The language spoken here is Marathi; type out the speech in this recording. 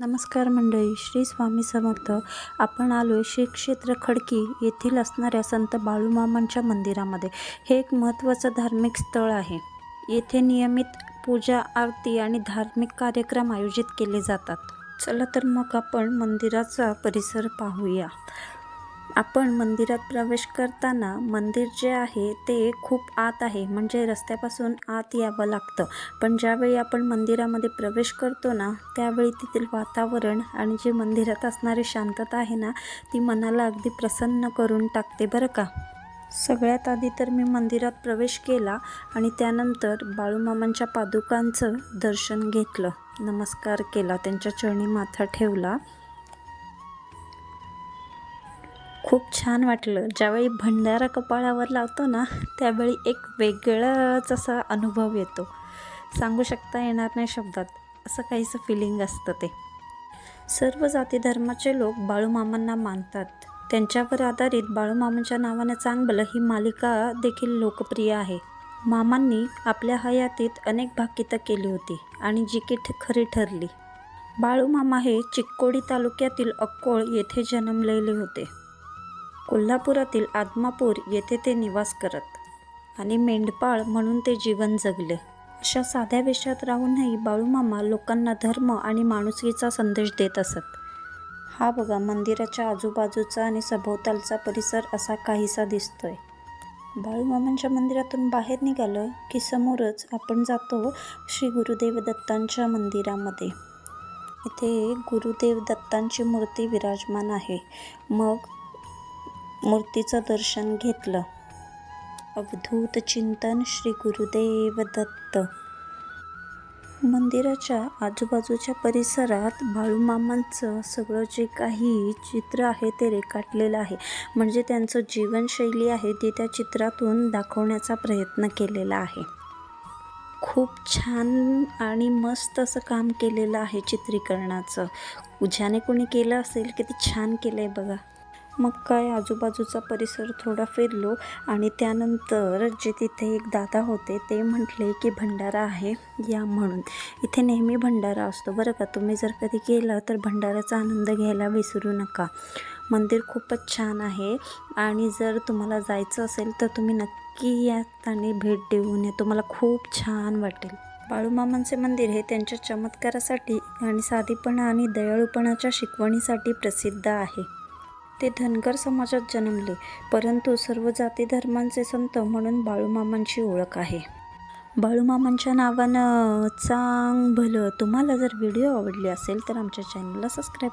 नमस्कार मंडळी श्री स्वामी समर्थ. आपण आलो आहे श्री क्षेत्र खडकी येथील असणाऱ्या संत बाळूमामांच्या मंदिरामध्ये. हे एक महत्त्वाचं धार्मिक स्थळ आहे. येथे नियमित पूजा आरती आणि धार्मिक कार्यक्रम आयोजित केले जातात. चला तर मग आपण मंदिराचा परिसर पाहूया. आपण मंदिरात प्रवेश करताना मंदिर जे आहे ते खूप आत आहे. म्हणजे रस्त्यापासून आत यावं लागतं. पण ज्यावेळी आपण मंदिरामध्ये प्रवेश करतो ना त्यावेळी तेथील वातावरण आणि जे मंदिरात असणारी शांतता आहे ना ती मनाला अगदी प्रसन्न करून टाकते बरं का? सगळ्यात आधी तर मी मंदिरात प्रवेश केला आणि त्यानंतर बाळूमामांच्या पादुकांचं दर्शन घेतलं. नमस्कार केला त्यांच्या चरणी माथा ठेवला. खूप छान वाटलं. ज्यावेळी भंडारा कपाळावर लावतो ना त्यावेळी एक वेगळाच असा अनुभव येतो. सांगू शकता येणार नाही शब्दात. असं काहीसं फिलिंग असतं ते. सर्व जाती धर्माचे लोक बाळूमामांना मानतात. त्यांच्यावर आधारित बाळूमामांच्या नावाने चांगलं ही मालिका देखील लोकप्रिय आहे. मामांनी आपल्या हयातीत अनेक भाकितं केली होती आणि जी की खरी ठरली. बाळूमामा हे चिक्कोडी तालुक्यातील अक्कोळ येथे जन्मलेले होते. कोल्हापुरातील आदमापूर येथे ते निवास करत आणि मेंढपाळ म्हणून ते जीवन जगले. अशा साध्या वेशात राहूनही बाळूमामा लोकांना धर्म आणि माणुसकीचा संदेश देत असत. हा बघा मंदिराच्या आजूबाजूचा आणि सभोवतालचा परिसर असा काहीसा दिसतोय. बाळूमामांच्या मंदिरातून बाहेर निघालं की समोरच आपण जातो श्री गुरुदेव दत्तांच्या मंदिरामध्ये. इथे गुरुदेव दत्तांची मूर्ती विराजमान आहे. मग मूर्तीचं दर्शन घेतलं. अवधूत चिंतन श्री गुरुदेव दत्त मंदिराच्या आजूबाजूच्या परिसरात बाळूमामांचं सगळं जे काही चित्र आहे ते रेखाटलेलं आहे. म्हणजे त्यांचं जीवनशैली आहे ती त्या चित्रातून दाखवण्याचा प्रयत्न केलेला आहे. खूप छान आणि मस्त असं काम केलेलं आहे चित्रीकरणाचं. उज्याने कोणी केलं असेल किती छान केलं आहे बघा. मग काय? आजूबाजूचा परिसर थोडा फिरलो आणि त्यानंतर जे तिथे एक दादा होते ते म्हटले की भंडारा आहे या म्हणून. इथे नेहमी भंडारा असतो. बरं का? तुम्ही जर कधी गेला तर भंडाराचा आनंद घ्यायला विसरू नका. मंदिर खूपच छान आहे आणि जर तुम्हाला जायचं असेल तर तुम्ही नक्की यात आणि भेट देऊन या. तुम्हाला खूप छान वाटेल. बाळूमामांचे मंदिर हे त्यांच्या चमत्कारासाठी आणि साधीपणा आणि दयाळूपणाच्या शिकवणीसाठी प्रसिद्ध आहे. ते धनगर समाजात जन्मले परंतु सर्व जाती धर्मांचे संत म्हणून बाळूमामांची ओळख आहे. बाळूमामांच्या नावानं चांग भलं तुम्हाला जर व्हिडिओ आवडली असेल तर आमच्या चॅनलला सबस्क्राईब